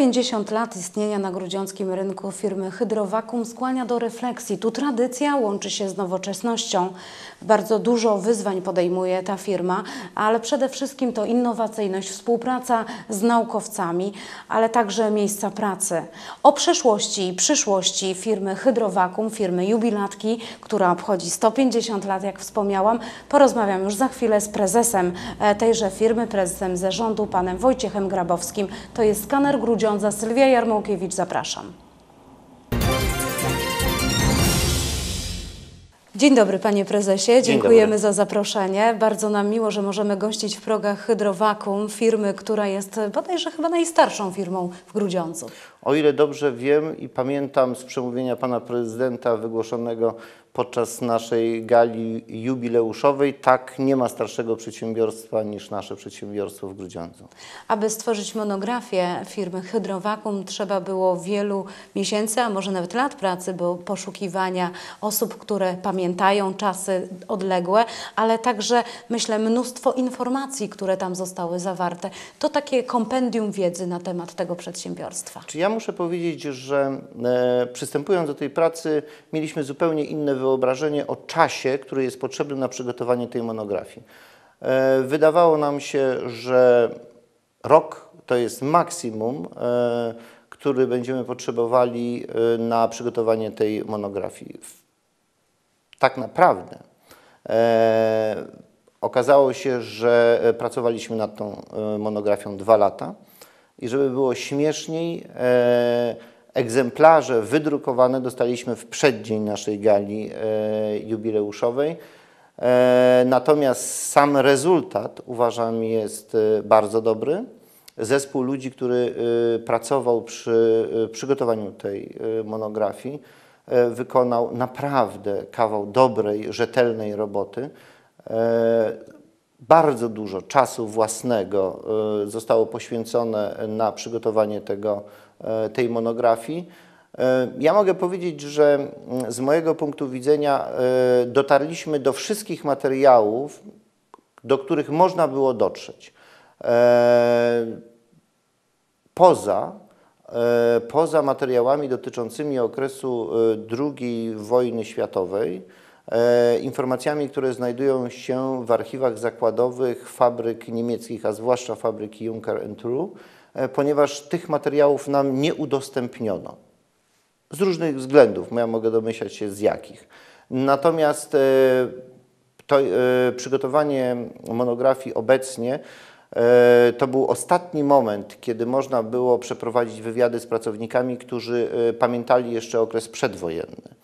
150 lat istnienia na grudziąckim rynku firmy Hydrowakum skłania do refleksji. Tu tradycja łączy się z nowoczesnością. Bardzo dużo wyzwań podejmuje ta firma, ale przede wszystkim to innowacyjność, współpraca z naukowcami, ale także miejsca pracy. O przeszłości i przyszłości firmy Hydrowakum, firmy Jubilatki, która obchodzi 150 lat, jak wspomniałam, porozmawiam już za chwilę z prezesem e, tejże firmy, prezesem zarządu, panem Wojciechem Grabowskim. To jest skaner Grudziądza, Sylwia Jarmołkiewicz, zapraszam. Dzień dobry panie prezesie, dziękujemy za zaproszenie. Bardzo nam miło, że możemy gościć w progach Hydrowakum, firmy, która jest bodajże chyba najstarszą firmą w Grudziądzu. O ile dobrze wiem i pamiętam z przemówienia pana prezydenta wygłoszonego podczas naszej gali jubileuszowej, tak nie ma starszego przedsiębiorstwa niż nasze przedsiębiorstwo w Grudziądzu. Aby stworzyć monografię firmy Hydrowakum trzeba było wielu miesięcy, a może nawet lat pracy, bo poszukiwania osób, które pamiętają czasy odległe, ale także myślę mnóstwo informacji, które tam zostały zawarte. To takie kompendium wiedzy na temat tego przedsiębiorstwa. Czy ja muszę powiedzieć, że e, przystępując do tej pracy mieliśmy zupełnie inne wyobrażenie o czasie, który jest potrzebny na przygotowanie tej monografii. E, wydawało nam się, że rok to jest maksimum, e, który będziemy potrzebowali e, na przygotowanie tej monografii. Tak naprawdę okazało się, że pracowaliśmy nad tą monografią dwa lata i żeby było śmieszniej, egzemplarze wydrukowane dostaliśmy w przeddzień naszej gali e, jubileuszowej. E, natomiast sam rezultat uważam jest e, bardzo dobry. Zespół ludzi, który pracował przy przygotowaniu tej monografii, wykonał naprawdę kawał dobrej, rzetelnej roboty. Bardzo dużo czasu własnego zostało poświęcone na przygotowanie tego, tej monografii. E, Ja mogę powiedzieć, że z mojego punktu widzenia e, dotarliśmy do wszystkich materiałów, do których można było dotrzeć. E, Poza, e, poza materiałami dotyczącymi okresu e, II wojny światowej, e, informacjami, które znajdują się w archiwach zakładowych fabryk niemieckich, a zwłaszcza fabryki Juncker True, e, ponieważ tych materiałów nam nie udostępniono. Z różnych względów, ja mogę domyślać się z jakich. Natomiast e, to e, przygotowanie monografii obecnie e, to był ostatni moment, kiedy można było przeprowadzić wywiady z pracownikami, którzy e, pamiętali jeszcze okres przedwojenny.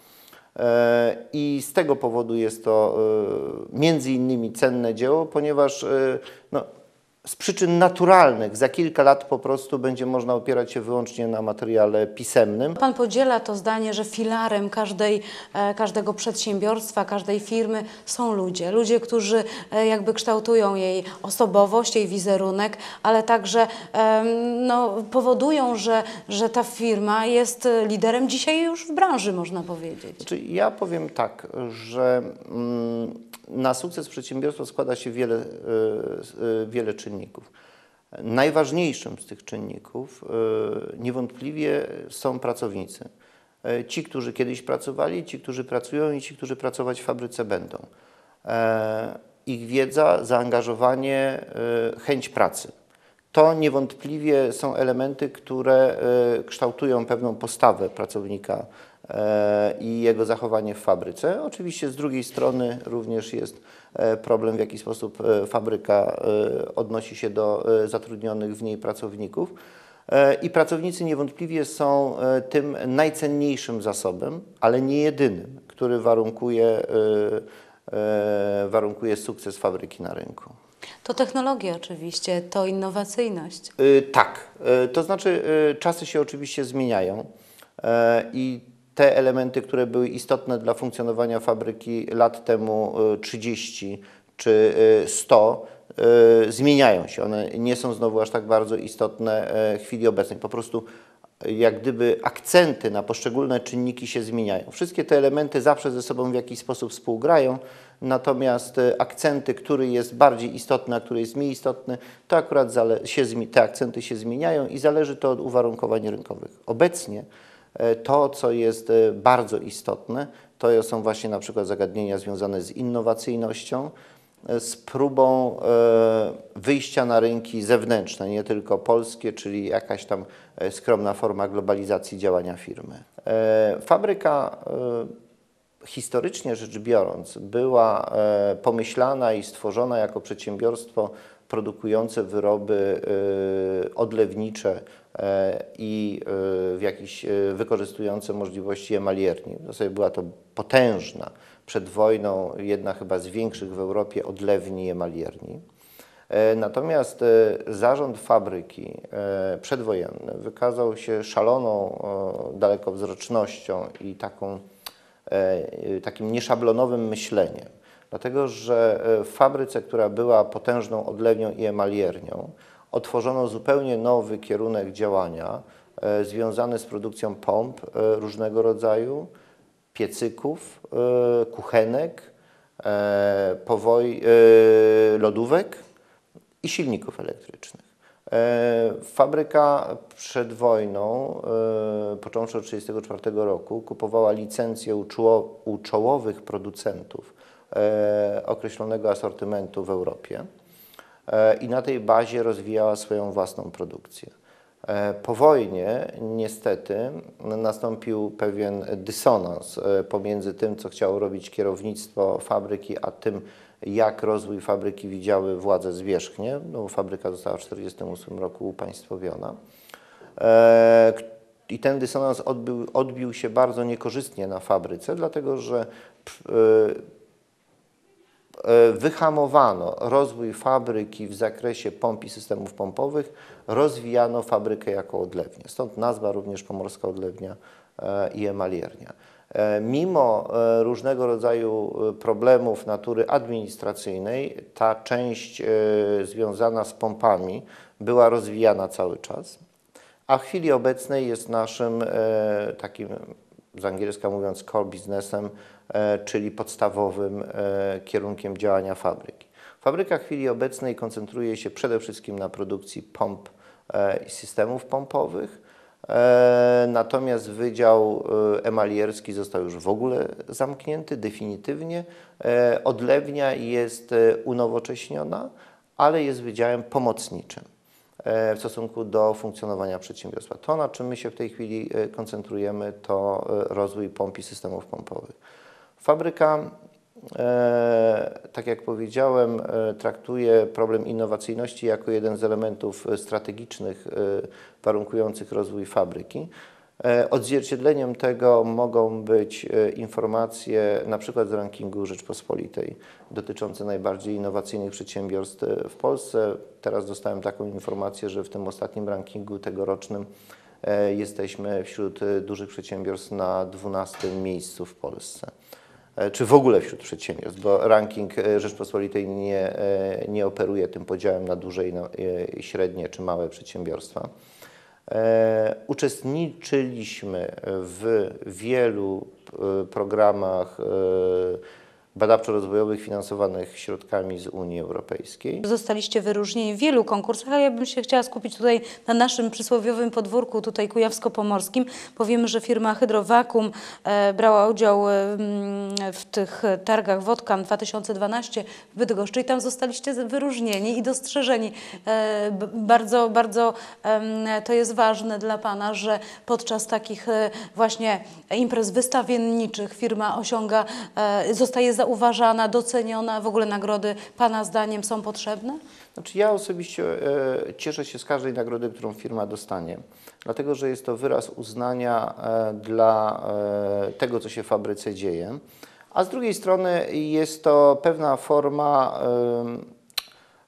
E, I z tego powodu jest to e, między innymi cenne dzieło, ponieważ e, no, z przyczyn naturalnych za kilka lat po prostu będzie można opierać się wyłącznie na materiale pisemnym. Pan podziela to zdanie, że filarem każdej, e, każdego przedsiębiorstwa, każdej firmy są ludzie. Ludzie, którzy e, jakby kształtują jej osobowość, jej wizerunek, ale także no, powodują, że, że ta firma jest liderem dzisiaj już w branży, można powiedzieć. Znaczy, ja powiem tak, że mm, na sukces przedsiębiorstwa składa się wiele, y, y, wiele czynników. Najważniejszym z tych czynników y, niewątpliwie są pracownicy. Ci, którzy kiedyś pracowali, ci, którzy pracują i ci, którzy pracować w fabryce będą. E, Ich wiedza, zaangażowanie, chęć pracy. To niewątpliwie są elementy, które kształtują pewną postawę pracownika e, i jego zachowanie w fabryce. Oczywiście z drugiej strony również jest e, problem, w jaki sposób e, fabryka e, odnosi się do e, zatrudnionych w niej pracowników. E, I pracownicy niewątpliwie są e, tym najcenniejszym zasobem, ale nie jedynym, który warunkuje, e, e, warunkuje sukces fabryki na rynku. To technologia oczywiście, to innowacyjność. Tak, to znaczy czasy się oczywiście zmieniają e, i te elementy, które były istotne dla funkcjonowania fabryki lat temu y, 30 czy y, 100, y, zmieniają się. One nie są znowu aż tak bardzo istotne w chwili obecnej. Po prostu y, jak gdyby akcenty na poszczególne czynniki się zmieniają. Wszystkie te elementy zawsze ze sobą w jakiś sposób współgrają, natomiast akcenty, który jest bardziej istotny, a który jest mniej istotny, to akurat się, te akcenty się zmieniają i zależy to od uwarunkowań rynkowych. Obecnie to, co jest e, bardzo istotne, to są właśnie na przykład zagadnienia związane z innowacyjnością, e, z próbą e, wyjścia na rynki zewnętrzne, nie tylko polskie, czyli jakaś tam e, skromna forma globalizacji działania firmy. E, Fabryka e, historycznie rzecz biorąc, była e, pomyślana i stworzona jako przedsiębiorstwo produkujące wyroby e, odlewnicze e, i e, w jakiś e, wykorzystujące możliwości emalierni. W zasadzie była to potężna przed wojną, jedna chyba z większych w Europie odlewni emalierni. E, Natomiast e, zarząd fabryki e, przedwojenny wykazał się szaloną e, dalekowzrocznością i taką, e, takim nieszablonowym myśleniem. Dlatego, że e, w fabryce, która była potężną odlewnią i emaliernią, otworzono zupełnie nowy kierunek działania e, związany z produkcją pomp e, różnego rodzaju, piecyków, e, kuchenek, powoi, e, lodówek i silników elektrycznych. Fabryka przed wojną, począwszy od 1934 roku, kupowała licencje u, czoło, u czołowych producentów określonego asortymentu w Europie i na tej bazie rozwijała swoją własną produkcję. E, Po wojnie niestety nastąpił pewien dysonans e, pomiędzy tym, co chciało robić kierownictwo fabryki, a tym, jak rozwój fabryki widziały władze zwierzchnie. No, fabryka została w 1948 roku upaństwowiona. E, I ten dysonans odbił, odbił się bardzo niekorzystnie na fabryce, dlatego że e, e, wyhamowano rozwój fabryki w zakresie pomp i systemów pompowych, rozwijano fabrykę jako odlewnię. Stąd nazwa również Pomorska Odlewnia e, i Emaliernia. E, Mimo e, różnego rodzaju e, problemów natury administracyjnej, ta część e, związana z pompami była rozwijana cały czas, a w chwili obecnej jest naszym e, takim, z angielska mówiąc, core businessem, e, czyli podstawowym e, kierunkiem działania fabryki. Fabryka w chwili obecnej koncentruje się przede wszystkim na produkcji pomp e, i systemów pompowych, natomiast wydział emalierski został już w ogóle zamknięty definitywnie. Odlewnia jest unowocześniona, ale jest wydziałem pomocniczym w stosunku do funkcjonowania przedsiębiorstwa. To, na czym my się w tej chwili e, koncentrujemy, to e, rozwój pomp i systemów pompowych. Fabryka, e, tak jak powiedziałem, e, traktuje problem innowacyjności jako jeden z elementów e, strategicznych e, warunkujących rozwój fabryki. E, Odzwierciedleniem tego mogą być e, informacje na przykład z rankingu Rzeczpospolitej dotyczące najbardziej innowacyjnych przedsiębiorstw e, w Polsce. Teraz dostałem taką informację, że w tym ostatnim rankingu tegorocznym jesteśmy wśród dużych przedsiębiorstw na 12 miejscu w Polsce. Czy w ogóle wśród przedsiębiorstw, bo ranking Rzeczpospolitej nie, nie operuje tym podziałem na duże i średnie czy małe przedsiębiorstwa. E, Uczestniczyliśmy w wielu e, programach e, badawczo-rozwojowych finansowanych środkami z Unii Europejskiej. Zostaliście wyróżnieni w wielu konkursach, a ja bym się chciała skupić tutaj na naszym przysłowiowym podwórku, tutaj kujawsko-pomorskim. Powiemy, że firma Hydrovacuum e, brała udział e, w tych targach Wodkan 2012 w Bydgoszczy i tam zostaliście wyróżnieni i dostrzeżeni. E, bardzo, bardzo em, to jest ważne dla Pana, że podczas takich e, właśnie imprez wystawienniczych firma osiąga, e, zostaje zauważana, doceniona. W ogóle nagrody Pana zdaniem są potrzebne? Znaczy ja osobiście e, cieszę się z każdej nagrody, którą firma dostanie, dlatego że jest to wyraz uznania e, dla e, tego, co się w fabryce dzieje, a z drugiej strony jest to pewna forma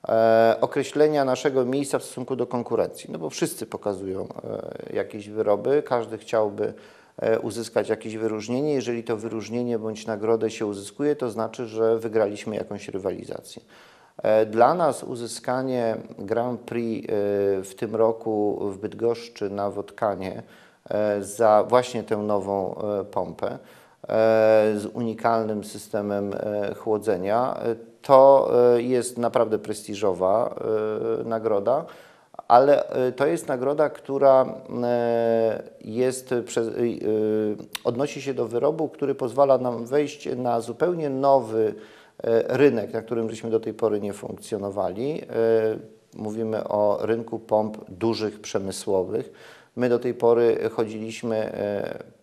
e, określenia naszego miejsca w stosunku do konkurencji, no bo wszyscy pokazują e, jakieś wyroby, każdy chciałby uzyskać jakieś wyróżnienie. Jeżeli to wyróżnienie bądź nagrodę się uzyskuje, to znaczy, że wygraliśmy jakąś rywalizację. E, Dla nas uzyskanie Grand Prix e, w tym roku w Bydgoszczy na Wodkanie e, za właśnie tę nową e, pompę z unikalnym systemem e, chłodzenia. E, To e, jest naprawdę prestiżowa e, nagroda, ale e, to jest nagroda, która e, jest, e, odnosi się do wyrobu, który pozwala nam wejść na zupełnie nowy rynek, na którym żeśmy do tej pory nie funkcjonowali. Mówimy o rynku pomp dużych, przemysłowych. My do tej pory chodziliśmy,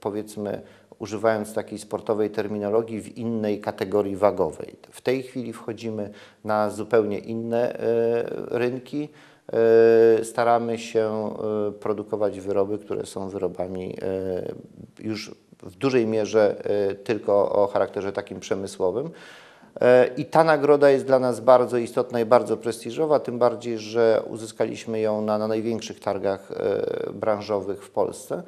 powiedzmy, używając takiej sportowej terminologii, w innej kategorii wagowej. W tej chwili wchodzimy na zupełnie inne rynki. E, Staramy się e, produkować wyroby, które są wyrobami e, już w dużej mierze tylko o charakterze takim przemysłowym. I ta nagroda jest dla nas bardzo istotna i bardzo prestiżowa, tym bardziej, że uzyskaliśmy ją na, na największych targach branżowych w Polsce.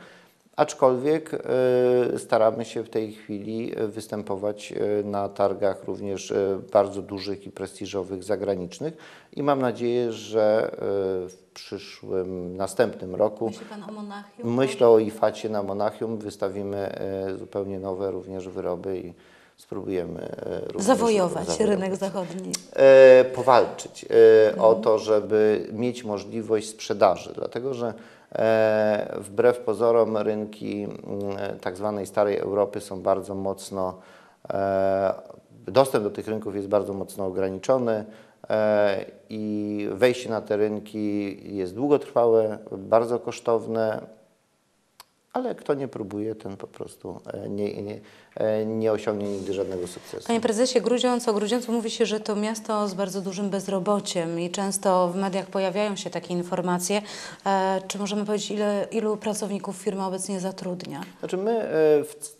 Aczkolwiek e, staramy się w tej chwili e, występować e, na targach również bardzo dużych i prestiżowych zagranicznych i mam nadzieję, że w przyszłym, następnym roku Myśli Pan o Monachium? Myślę o IFACie na Monachium, wystawimy zupełnie nowe również wyroby i spróbujemy również Zawojować zawojować. rynek zachodni. E, powalczyć e, o to, żeby mieć możliwość sprzedaży, dlatego że wbrew pozorom rynki mm, tak zwanej starej Europy są bardzo mocno, e, dostęp do tych rynków jest bardzo mocno ograniczony e, i wejście na te rynki jest długotrwałe, bardzo kosztowne, ale kto nie próbuje, ten po prostu e, nie, nie, e, nie osiągnie nigdy żadnego sukcesu. Panie prezesie, Grudziądz, o Grudziądzu mówi się, że to miasto z bardzo dużym bezrobociem i często w mediach pojawiają się takie informacje. E, czy możemy powiedzieć, ile, ilu pracowników firma obecnie zatrudnia? Znaczy my w,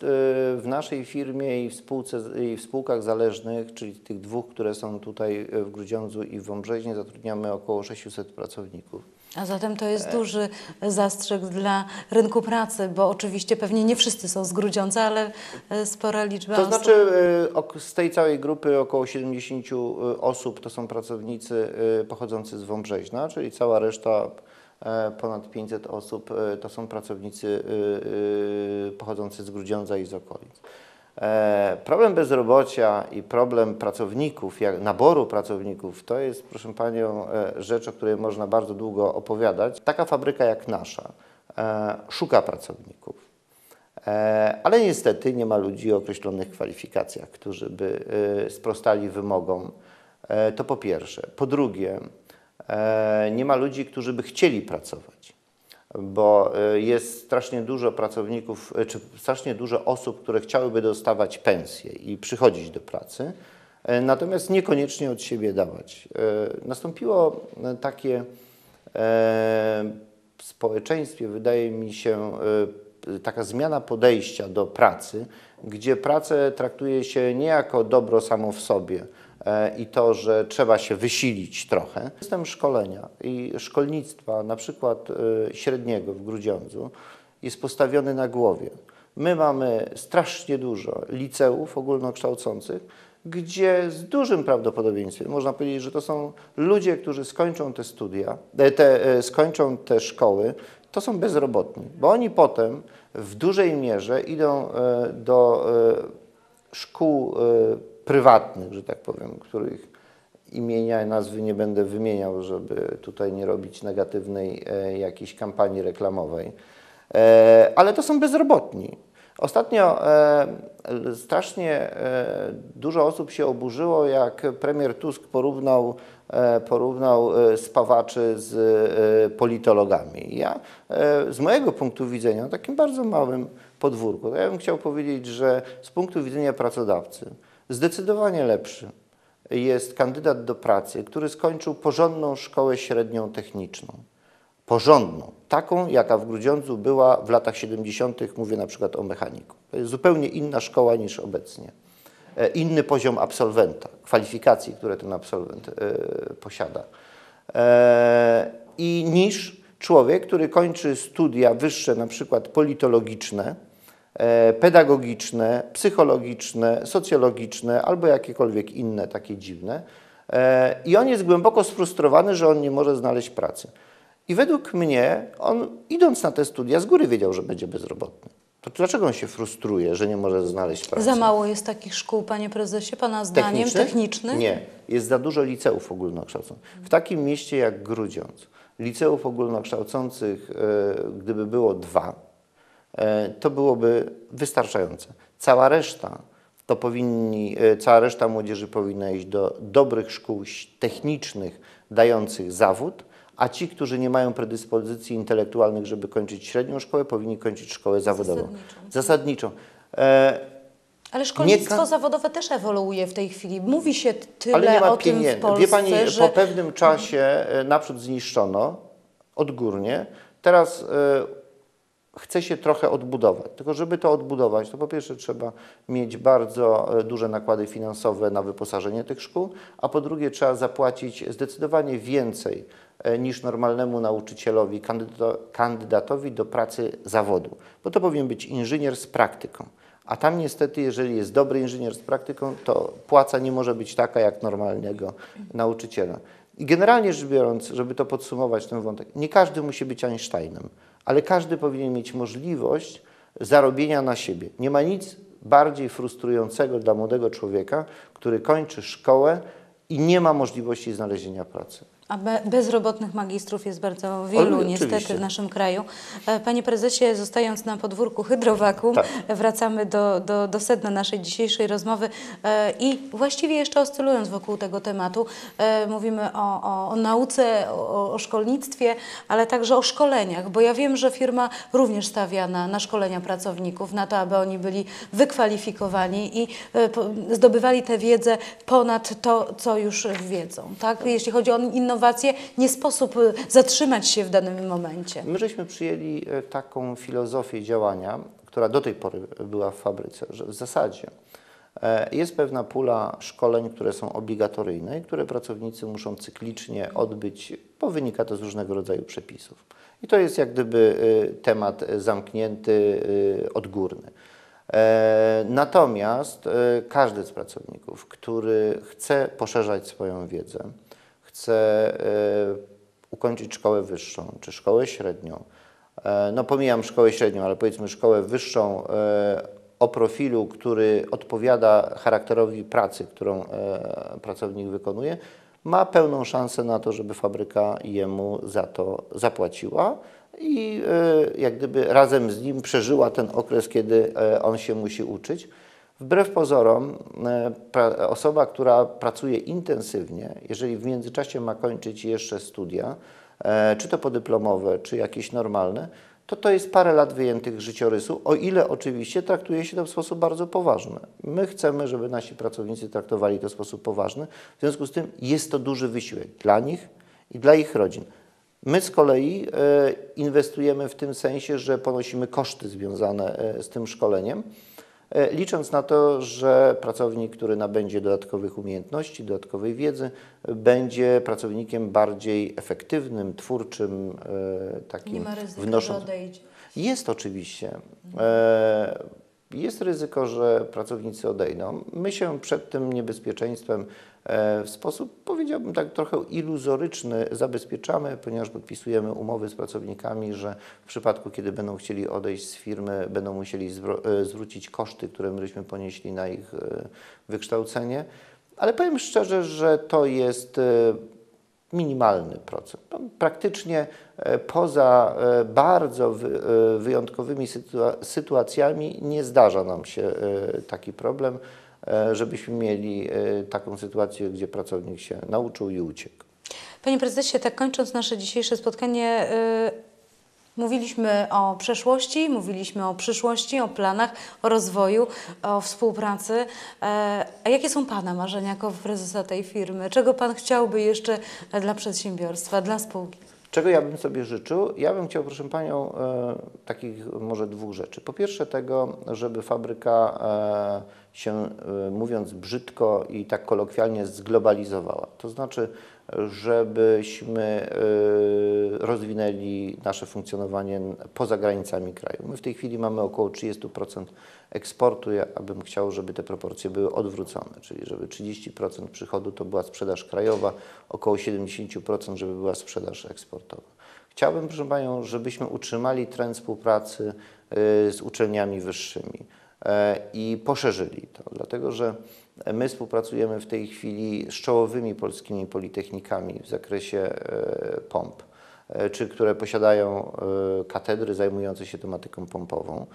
w naszej firmie i w, spółce, i w spółkach zależnych, czyli tych dwóch, które są tutaj w Grudziądzu i w Wąbrzeźnie, zatrudniamy około 600 pracowników. A zatem to jest duży zastrzyk dla rynku pracy, bo oczywiście pewnie nie wszyscy są z Grudziądza, ale e, spora liczba To osób. znaczy e, z tej całej grupy około 70 osób to są pracownicy e, pochodzący z Wąbrzeźna, czyli cała reszta e, ponad 500 osób e, to są pracownicy e, e, pochodzący z Grudziądza i z okolic. E, Problem bezrobocia i problem pracowników, jak naboru pracowników, to jest, proszę Panią, e, rzecz, o której można bardzo długo opowiadać. Taka fabryka jak nasza e, szuka pracowników. Ale niestety nie ma ludzi o określonych kwalifikacjach, którzy by sprostali wymogom. To po pierwsze. Po drugie, nie ma ludzi, którzy by chcieli pracować, bo e, jest strasznie dużo pracowników, e, czy strasznie dużo osób, które chciałyby dostawać pensję i przychodzić do pracy, e, natomiast niekoniecznie od siebie dawać. Nastąpiło takie w społeczeństwie, wydaje mi się, taka zmiana podejścia do pracy, gdzie pracę traktuje się nie jako dobro samo w sobie i to, że trzeba się wysilić trochę. System szkolenia i szkolnictwa, na przykład e, średniego w Grudziądzu, jest postawiony na głowie. My mamy strasznie dużo liceów ogólnokształcących, gdzie z dużym prawdopodobieństwem można powiedzieć, że to są ludzie, którzy skończą te studia, e, te, e, skończą te szkoły, to są bezrobotni, bo oni potem w dużej mierze idą e, do e, szkół e, prywatnych, że tak powiem, których imienia i nazwy nie będę wymieniał, żeby tutaj nie robić negatywnej e, jakiejś kampanii reklamowej. E, ale to są bezrobotni. Ostatnio e, strasznie e, dużo osób się oburzyło, jak premier Tusk porównał, e, porównał e, spawaczy z politologami. Ja z mojego punktu widzenia, na takim bardzo małym podwórku, to ja bym chciał powiedzieć, że z punktu widzenia pracodawcy zdecydowanie lepszy jest kandydat do pracy, który skończył porządną szkołę średnią techniczną. Porządną, taką jaka w Grudziądzu była w latach 70., mówię na przykład o mechaniku. To jest zupełnie inna szkoła niż obecnie. E, Inny poziom absolwenta, kwalifikacji, które ten absolwent e, posiada. E, I niż człowiek, który kończy studia wyższe, na przykład politologiczne, pedagogiczne, psychologiczne, socjologiczne albo jakiekolwiek inne takie dziwne. E, I on jest głęboko sfrustrowany, że on nie może znaleźć pracy. I według mnie on, idąc na te studia, z góry wiedział, że będzie bezrobotny. To dlaczego on się frustruje, że nie może znaleźć pracy? Za mało jest takich szkół, panie prezesie, pana zdaniem, technicznych? Nie, jest za dużo liceów ogólnokształcących. W takim mieście jak Grudziądz, liceów ogólnokształcących, e, gdyby było dwa, e, to byłoby wystarczające. Cała reszta to powinni, e, cała reszta młodzieży powinna iść do dobrych szkół technicznych dających zawód, a ci, którzy nie mają predyspozycji intelektualnych, żeby kończyć średnią szkołę, powinni kończyć szkołę zawodową. Zasadniczą. Zasadniczą. E, Ale szkolnictwo ka- zawodowe też ewoluuje w tej chwili. Mówi się tyle Ale nie ma o tym w pieniędzy. Polsce, Wie Pani, że... po pewnym czasie e, naprzód zniszczono odgórnie. Teraz e, chce się trochę odbudować. Tylko żeby to odbudować, to po pierwsze trzeba mieć bardzo e, duże nakłady finansowe na wyposażenie tych szkół, a po drugie trzeba zapłacić zdecydowanie więcej e, niż normalnemu nauczycielowi, kandydato- kandydatowi do pracy zawodu. Bo to powinien być inżynier z praktyką. A tam niestety, jeżeli jest dobry inżynier z praktyką, to płaca nie może być taka jak normalnego nauczyciela. I generalnie rzecz biorąc, żeby to podsumować ten wątek, nie każdy musi być Einsteinem, ale każdy powinien mieć możliwość zarobienia na siebie. Nie ma nic bardziej frustrującego dla młodego człowieka, który kończy szkołę i nie ma możliwości znalezienia pracy. A be, bezrobotnych magistrów jest bardzo wielu Oj, niestety oczywiście. w naszym kraju. E, Panie prezesie, zostając na podwórku Hydrowakum, Tak. wracamy do, do, do sedna naszej dzisiejszej rozmowy e, i właściwie jeszcze oscylując wokół tego tematu, e, mówimy o, o, o nauce, o, o szkolnictwie, ale także o szkoleniach, bo ja wiem, że firma również stawia na, na szkolenia pracowników, na to, aby oni byli wykwalifikowani i zdobywali tę wiedzę ponad to, co już wiedzą. Tak? Jeśli chodzi o innowacje, nie sposób e, zatrzymać się w danym momencie. My żeśmy przyjęli e, taką filozofię działania, która do tej pory była w fabryce, że w zasadzie e, jest pewna pula szkoleń, które są obligatoryjne i które pracownicy muszą cyklicznie odbyć, bo wynika to z różnego rodzaju przepisów. I to jest jak gdyby e, temat zamknięty, odgórny. E, Natomiast każdy z pracowników, który chce poszerzać swoją wiedzę, chce e, ukończyć szkołę wyższą czy szkołę średnią, e, no pomijam szkołę średnią, ale powiedzmy szkołę wyższą e, o profilu, który odpowiada charakterowi pracy, którą e, pracownik wykonuje, ma pełną szansę na to, żeby fabryka jemu za to zapłaciła i jak gdyby razem z nim przeżyła ten okres, kiedy on się musi uczyć. Wbrew pozorom, e, osoba, która pracuje intensywnie, jeżeli w międzyczasie ma kończyć jeszcze studia, e, czy to podyplomowe, czy jakieś normalne, to to jest parę lat wyjętych z życiorysu, o ile oczywiście traktuje się to w sposób bardzo poważny. My chcemy, żeby nasi pracownicy traktowali to w sposób poważny, w związku z tym jest to duży wysiłek dla nich i dla ich rodzin. My z kolei e, inwestujemy w tym sensie, że ponosimy koszty związane z tym szkoleniem, licząc na to, że pracownik, który nabędzie dodatkowych umiejętności, dodatkowej wiedzy, e, będzie pracownikiem bardziej efektywnym, twórczym, e, takim Nie ma ryzyka, wnosząc- jest oczywiście. E, Jest ryzyko, że pracownicy odejdą. My się przed tym niebezpieczeństwem e, w sposób, powiedziałbym tak trochę iluzoryczny zabezpieczamy, ponieważ podpisujemy umowy z pracownikami, że w przypadku, kiedy będą chcieli odejść z firmy, będą musieli e, zwrócić koszty, które myśmy ponieśli na ich e, wykształcenie. Ale powiem szczerze, że to jest minimalny procent. Praktycznie e, poza e, bardzo e, wyjątkowymi sytua- sytuacjami nie zdarza nam się taki problem, żebyśmy mieli taką sytuację, gdzie pracownik się nauczył i uciekł. Panie prezesie, tak kończąc nasze dzisiejsze spotkanie, mówiliśmy o przeszłości, mówiliśmy o przyszłości, o planach, o rozwoju, o współpracy. E, a jakie są Pana marzenia jako prezesa tej firmy? Czego Pan chciałby jeszcze dla przedsiębiorstwa, dla spółki? Czego ja bym sobie życzył? Ja bym chciał, proszę Panią, e, takich może dwóch rzeczy. Po pierwsze tego, żeby fabryka e, się, e, mówiąc brzydko i tak kolokwialnie, zglobalizowała. To znaczy, żebyśmy e, rozwinęli nasze funkcjonowanie poza granicami kraju. My w tej chwili mamy około 30% eksportu. Ja bym chciał, żeby te proporcje były odwrócone, czyli żeby 30% przychodu to była sprzedaż krajowa, około 70% żeby była sprzedaż eksportowa. Chciałbym, proszę Panią, żebyśmy utrzymali trend współpracy y, z uczelniami wyższymi i poszerzyli to, dlatego że my współpracujemy w tej chwili z czołowymi polskimi politechnikami w zakresie e, pomp, e, czy które posiadają e, katedry zajmujące się tematyką pompową.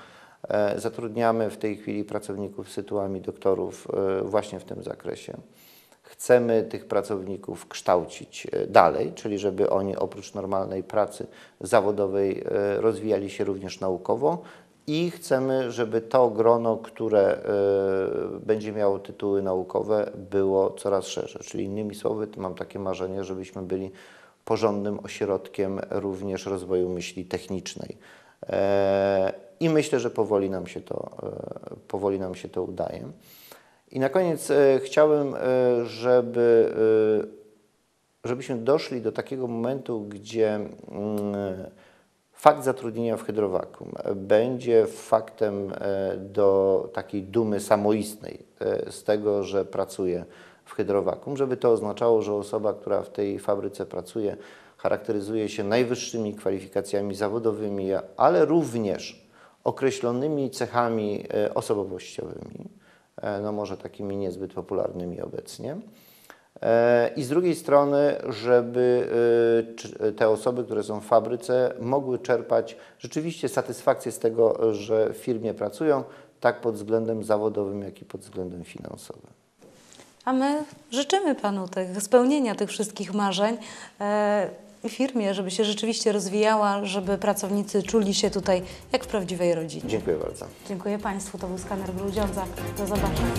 E, Zatrudniamy w tej chwili pracowników z tytułami doktorów e, właśnie w tym zakresie. Chcemy tych pracowników kształcić e, dalej, czyli żeby oni oprócz normalnej pracy zawodowej e, rozwijali się również naukowo i chcemy, żeby to grono, które e, będzie miało tytuły naukowe, było coraz szersze. Czyli innymi słowy, mam takie marzenie, żebyśmy byli porządnym ośrodkiem również rozwoju myśli technicznej. E, I myślę, że powoli nam się to, e, powoli nam się to udaje. I na koniec chciałbym, żeby, żebyśmy doszli do takiego momentu, gdzie mm, fakt zatrudnienia w hydrowakum będzie faktem e, do takiej dumy samoistnej e, z tego, że pracuje w hydrowakum, żeby to oznaczało, że osoba, która w tej fabryce pracuje, charakteryzuje się najwyższymi kwalifikacjami zawodowymi, ale również określonymi cechami e, osobowościowymi, no może takimi niezbyt popularnymi obecnie. E, I z drugiej strony, żeby e, czy- te osoby, które są w fabryce, mogły czerpać rzeczywiście satysfakcję z tego, że w firmie pracują, tak pod względem zawodowym, jak i pod względem finansowym. A my życzymy Panu tych, spełnienia tych wszystkich marzeń e, i firmie, żeby się rzeczywiście rozwijała, żeby pracownicy czuli się tutaj jak w prawdziwej rodzinie. Dziękuję bardzo. Dziękuję Państwu. To był skaner Grudziądza. Do zobaczenia.